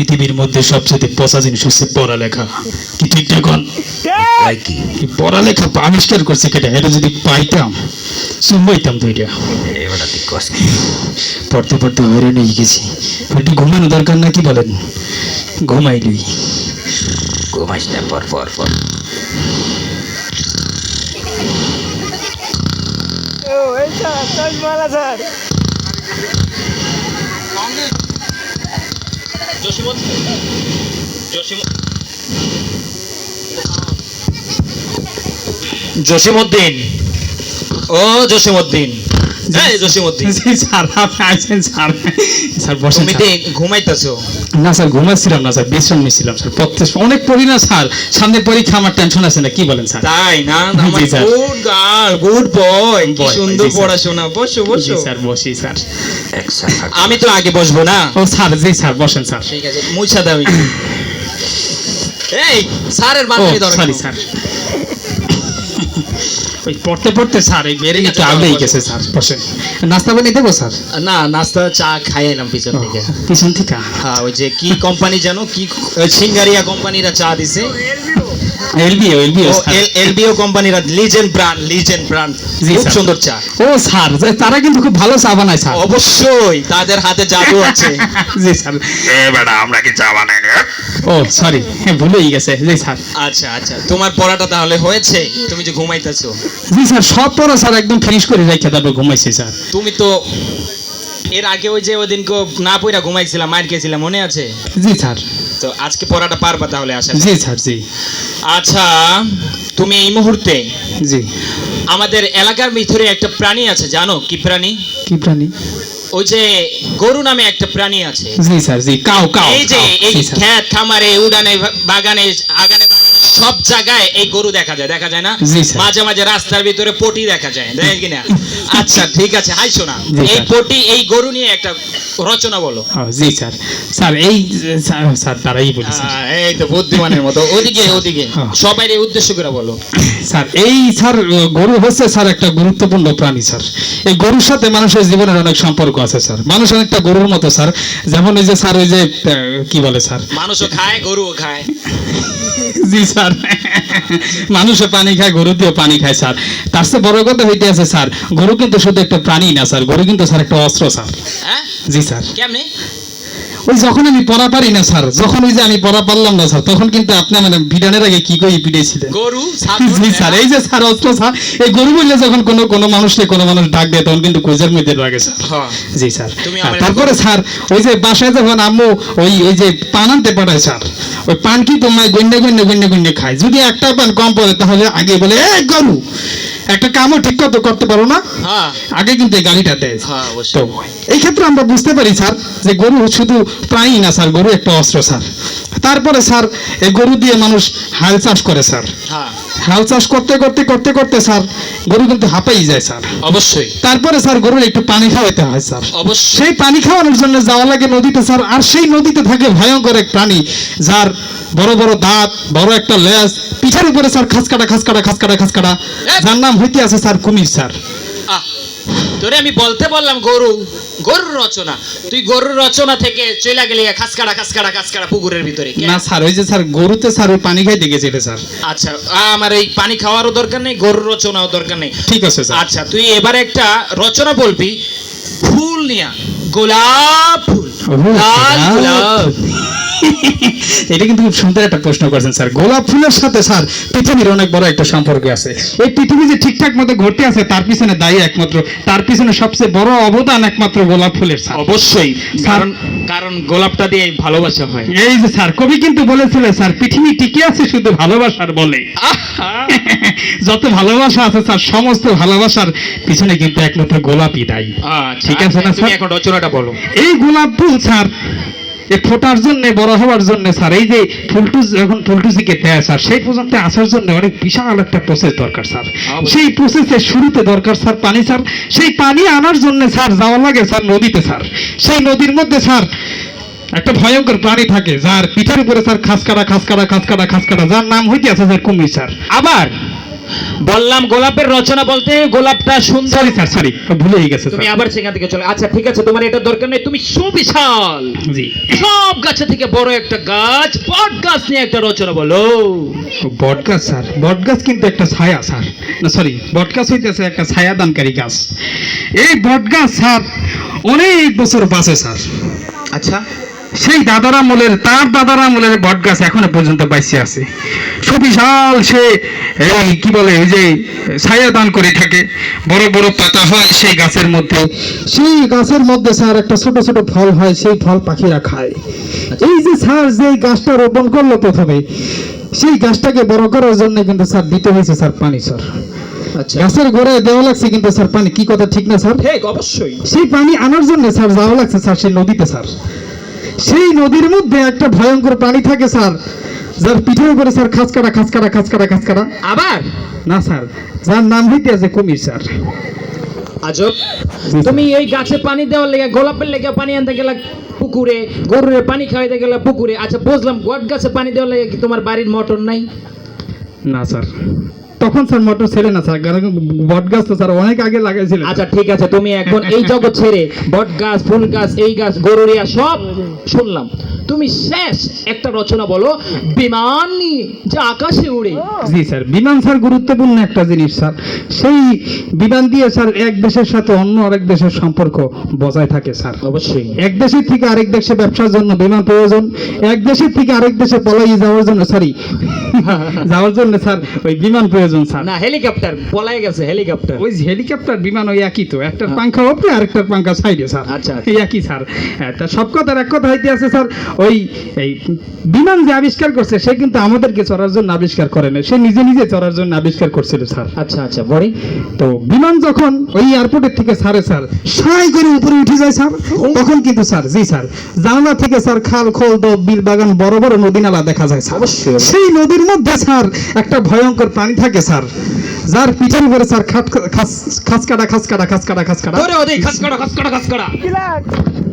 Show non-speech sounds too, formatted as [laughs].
পৃথিবীর মধ্যে সবচেয়ে পচা জিনিস হচ্ছে পড়ালেখা। কি ঠিকঠাক হন? তাই কি? এই পড়ালেখা আবিষ্কার করছে কেটে? এটা যদি পাইতাম চুম্বাইতাম তো এটা? পড়তে পড়তে হয়রান নিয়ে গেছি। একটু ঘুমানো দরকার না কি বলেন? ঘুমাইলই। ঘুমাইস না পর পর পর জসিমউদ্দিন ও জসিমউদ্দিন এই জসিমউদ্দিন স্যার আপনি আছেন স্যার। স্যার বসেন তুমি ঘুমাইতেছো। না স্যার ঘুমাচ্ছিলাম না স্যার বিশ্রাম নিচ্ছিলাম স্যার প্রত্যেক অনেক পড়ি না স্যার। পরীক্ষা আমার টেনশন আছে না কি বলেন স্যার? তাই না [laughs] আমার গুড গার্ল গুড বয় কি সুন্দর পড়াশোনা বসো জি বসো। স্যার বসি স্যার। আমি তো আগে বসবো না। ও স্যার জি স্যার বসেন স্যার। ঠিক আছে মুছা দাও [laughs] এই স্যারের ও বান্ধবী দরকার। Sorry sir. ওই পড়তে পড়তে স্যার এই বেড়ে গেছে আগেই গেছে স্যার। বসে নাস্তা বানিয়ে দেবো স্যার? না নাস্তা চা খাই এলাম পিছন থেকে। পিছন থেকে? হ্যাঁ ওই যে কি কোম্পানি জানো? কি সিঙ্গারিয়া কোম্পানিরা চা দিছে। এলবিও এলবিও এলবিও কোম্পানিরা লিজেন্ড ব্র্যান্ড লিজেন্ড ব্র্যান্ড খুব সুন্দর চা। ও স্যার তারা কিন্তু খুব ভালো চা বানায় স্যার। অবশ্যই তাদের হাতে জাদু আছে। [laughs] জি স্যার। এ বেটা আমরা কি চা বানাই না ও সরি হ্যাঁ ভুলেই গেছে। জি স্যার। আচ্ছা আচ্ছা তোমার পড়াটা তাহলে হয়েছে? তুমি যে ঘুমাইতেছো। জি স্যার সব পড়া স্যার একদম ফিনিশ করে রেখে তারপর ঘুমাইছি স্যার। তুমি তো এর আগে ওই যে ওই ওদিন না পইরা ঘুমাইছিলাম মার খেয়েছিলাম মনে আছে? জি স্যার। তো আজকে পড়াটা পারবা তাহলে আসা জি স্যার জি। আচ্ছা তুমি এই মুহূর্তে জি। আমাদের এলাকার ভিতরে একটা প্রাণী আছে জানো? কি প্রাণী? কি প্রাণী? ওই যে গরু নামে একটা প্রাণী আছে। জি স্যার জি কাও কাও এই যে এই। ক্ষেত খামারে উড়ানে বাগানে আগানে সব জায়গায় এই গরু দেখা যায় দেখা যায় না? মাঝে মাঝে রাস্তার ভিতরে পটি দেখা যায় দেখেন কিনা [laughs] আচ্ছা ঠিক আছে হাই শোনা। এই পটি এই গরু নিয়ে একটা রচনা বলো। জি স্যার। স্যার এই স্যার তারাই বলি এই তো বুদ্ধিমানের মতো। ওদিকে ওদিকে। হ্যাঁ। সবাই উদ্দেশ্য করে বলো। স্যার এই স্যার গরু হচ্ছে স্যার একটা গুরুত্বপূর্ণ প্রাণী স্যার। এই গরুর সাথে মানুষের জীবনের অনেক সম্পর্ক আছে স্যার। মানুষ অনেকটা গরুর মতো স্যার। যেমন ওই যে স্যার ওই যে কি বলে স্যার? মানুষও খায় গরুও খায়। জি স্যার। মানুষে পানি খায় গরু দিয়ে পানি খায় স্যার। তার চেয়ে বড় কথা হইতে আছে স্যার গরু কিন্তু শুধু একটা প্রাণী না স্যার। গরু কিন্তু স্যার একটা অস্ত্র স্যার। হ্যাঁ? জি স্যার। কেমনে ওই যখন আমি পড়া পারি না স্যার যখন ওই যে আমি পড়া পারলাম না স্যার তখন কিন্তু আপনি মানে বিধানের আগে কি কই পিটিয়েছিলেন গরু জি স্যার এই যে স্যার অস্ত্র স্যার এই গরু বললে যখন কোনো কোনো মানুষকে কোনো মানুষ ডাক দেয় তখন কিন্তু কোজের মধ্যে লাগে স্যার। হ্যাঁ। জি স্যার। তারপরে স্যার ওই যে বাসায় যখন আম্মু ওই ওই যে পান আনতে পাঠায় স্যার ওই পান কি তোমায় গন্যে গন্যে গন্যে গন্যে খায়? যদি একটা পান কম পড়ে তাহলে আগে বলে এ গরু একটা কামও ঠিক মতো করতে পারো না? হ্যাঁ। আগে কিন্তু এই গাড়িটা দেয়। হ্যাঁ তো এই ক্ষেত্রে আমরা বুঝতে পারি স্যার যে গরু শুধু প্রাণী না স্যার গরু একটা অস্ত্র স্যার। তারপরে স্যার এই গরু দিয়ে মানুষ হাল চাষ করে স্যার। হ্যাঁ। হাল চাষ করতে করতে করতে করতে স্যার গরু কিন্তু হাঁপাই যায় স্যার। অবশ্যই। তারপরে স্যার গরুর একটু পানি খাওয়াতে হয় স্যার। অবশ্যই। সেই পানি খাওয়ানোর জন্য যাওয়া লাগে নদীতে স্যার আর সেই নদীতে থাকে ভয়ঙ্কর এক প্রাণী যার বড় বড় দাঁত বড় একটা লেজ পিঠের উপরে স্যার খাসকাটা খাসকাটা খাসকাটা খাসকাটা। যার নাম হইতে আছে স্যার কুমির স্যার। তোরে আমি বলতে বললাম গরু গরুর রচনা। তুই গরুর রচনা থেকে চলে গেলি খাসকাড়া খাসকাড়া খাসকাড়া পুকুরের ভিতরে না স্যার ওই যে স্যার গরুতে স্যার ওই পানি খাইতে গেছিল স্যার। আচ্ছা আমার এই পানি খাওয়ারও দরকার নেই গরুর রচনাও দরকার নেই। ঠিক আছে স্যার। আচ্ছা তুই এবারে একটা রচনা বলবি। ফুল নিয়া গোলাপ ফুল। লাল গোলাপ। এটা কিন্তু খুব সুন্দর একটা প্রশ্ন করছেন স্যার। গোলাপ ফুলের সাথে স্যার পৃথিবীর অনেক বড় একটা সম্পর্ক আছে। এই পৃথিবী যে ঠিকঠাক মতো ঘটে আছে তার পিছনে দায়ী একমাত্র তার পিছনে সবচেয়ে বড় অবদান একমাত্র গোলাপ ফুলের স্যার। অবশ্যই। কারণ কারণ গোলাপটা দিয়ে ভালোবাসা হয়। এই যে স্যার কবি কিন্তু বলেছিলেন স্যার পৃথিবী টিকে আছে শুধু ভালোবাসার বলে। যত ভালোবাসা আছে স্যার সমস্ত ভালোবাসার পিছনে কিন্তু একমাত্র গোলাপই দায়ী। আচ্ছা, ঠিক আছে না, স্যার? এখন রচনাটা বলো। এই গোলাপ ফুল স্যার এ ফোটার জন্য বড় হওয়ার জন্য স্যার এই যে ফুলটু যখন ফুলটুসিকে দেয় স্যার সেই পর্যন্ত আসার জন্য অনেক বিশাল একটা প্রসেস দরকার স্যার। সেই প্রসেসের শুরুতে দরকার স্যার পানি স্যার। সেই পানি আনার জন্য স্যার যাওয়া লাগে স্যার নদীতে স্যার। সেই নদীর মধ্যে স্যার একটা ভয়ঙ্কর প্রাণী থাকে যার পিঠের উপরে স্যার খাসকাটা খাসকাটা খাসকাটা খাসকাটা যার নাম হইতে আছে স্যার কুমির স্যার। আবার বললাম গোলাপের রচনা বলতে গোলাপটা সুন্দর। সরি স্যার সরি ভুলেই গেছে তুমি আবার সেখান থেকে চলে আচ্ছা ঠিক আছে তোমার এটা দরকার নেই তুমি সুবিশাল। জি। সব গাছে থেকে বড় একটা গাছ বট গাছ নিয়ে একটা রচনা বলো। বটগাছ স্যার বটগাছ কিন্তু একটা ছায়া স্যার না সরি বটগাছ হইতেছে একটা ছায়া দানকারী গাছ। এই বটগাছ স্যার অনেক বছর বাঁচে স্যার আচ্ছা। সেই দাদার আমলের তার দাদার আমলের বটগাছ এখনও পর্যন্ত বাইসে আছে। সুবিশাল সে এই কি বলে ওই যে ছায়া দান করে থাকে বড় বড় পাতা হয় সেই গাছের মধ্যে। সেই গাছের মধ্যে স্যার একটা ছোট ছোট ফল হয় সেই ফল পাখিরা খায়। এই যে স্যার যে গাছটা রোপণ করল প্রথমে সেই গাছটাকে বড় করার জন্য কিন্তু স্যার দিতে হয়েছে স্যার পানি স্যার। আচ্ছা। গাছের গোড়ায় দেওয়া লাগছে কিন্তু স্যার পানি কি কথা ঠিক না স্যার? ঠিক অবশ্যই। সেই পানি আনার জন্য স্যার যাওয়া লাগছে স্যার সেই নদীতে স্যার। সেই নদীর মধ্যে একটা ভয়ঙ্কর প্রাণী থাকে স্যার যার পিঠের উপরে স্যার খাস কাটা খাস কাটা খাস কাটা খাস কাটা আবার? না স্যার যার নাম হইতে আছে কুমির স্যার। আজব। তুমি এই গাছে পানি দেওয়ার লেগে গোলাপের লেগে পানি আনতে গেলা পুকুরে গরুরে পানি খাওয়াইতে গেলা পুকুরে। আচ্ছা বুঝলাম গোট গাছে পানি দেওয়ার লেগে কি তোমার বাড়ির মোটর নাই? না স্যার। তখন স্যার মোটর ছেড়ে না স্যার বট গাছ তো স্যার অনেক আগে লাগাইছিল আচ্ছা ঠিক আছে, তুমি এখন এই জগৎ ছেড়ে বট গাছ, ফুল গাছ, এই গাছ, গরুরিয়া সব শুনলাম। তুমি শেষ। একটা রচনা বলো বিমান নিয়ে যে আকাশে উড়ে। জি স্যার বিমান স্যার গুরুত্বপূর্ণ একটা জিনিস স্যার। সেই বিমান দিয়ে স্যার এক দেশের সাথে অন্য আরেক দেশের সম্পর্ক বজায় থাকে স্যার। অবশ্যই। এক দেশের থেকে আরেক দেশে ব্যবসার জন্য বিমান প্রয়োজন এক দেশের থেকে আরেক দেশে পলাই যাওয়ার জন্য সরি [laughs] যাওয়ার জন্য স্যার ওই বিমান প্রয়োজন স্যার। না হেলিকপ্টার পলাই গেছে হেলিকপ্টার। ওই হেলিকপ্টার বিমান ওই একই তো একটার পাঙ্খা উপরে আরেকটার পাঙ্খা সাইডে স্যার। আচ্ছা, এই একই স্যার। হ্যাঁ তা সব কথার এক কথা হইতে আছে স্যার ওই এই বিমান যে আবিষ্কার করছে সে কিন্তু আমাদেরকে চড়ার জন্য আবিষ্কার করে না সে নিজে নিজে চড়ার জন্য আবিষ্কার করছিল স্যার। আচ্ছা আচ্ছা বড়ি। তো বিমান যখন ওই এয়ারপোর্টের থেকে ছাড়ে স্যার সাই করে উপরে উঠে যায় স্যার তখন কিন্তু স্যার জি স্যার জানলা থেকে স্যার খাল খোল দো বিল বাগান বড় বড় নদী নালা দেখা যায় স্যার। অবশ্যই। সেই নদীর মধ্যে স্যার একটা ভয়ঙ্কর প্রাণী থাকে স্যার যার পিঠের উপরে স্যার খাট খাস খাস কাটা খাস কাটা খাস কাটা খাস কাটা।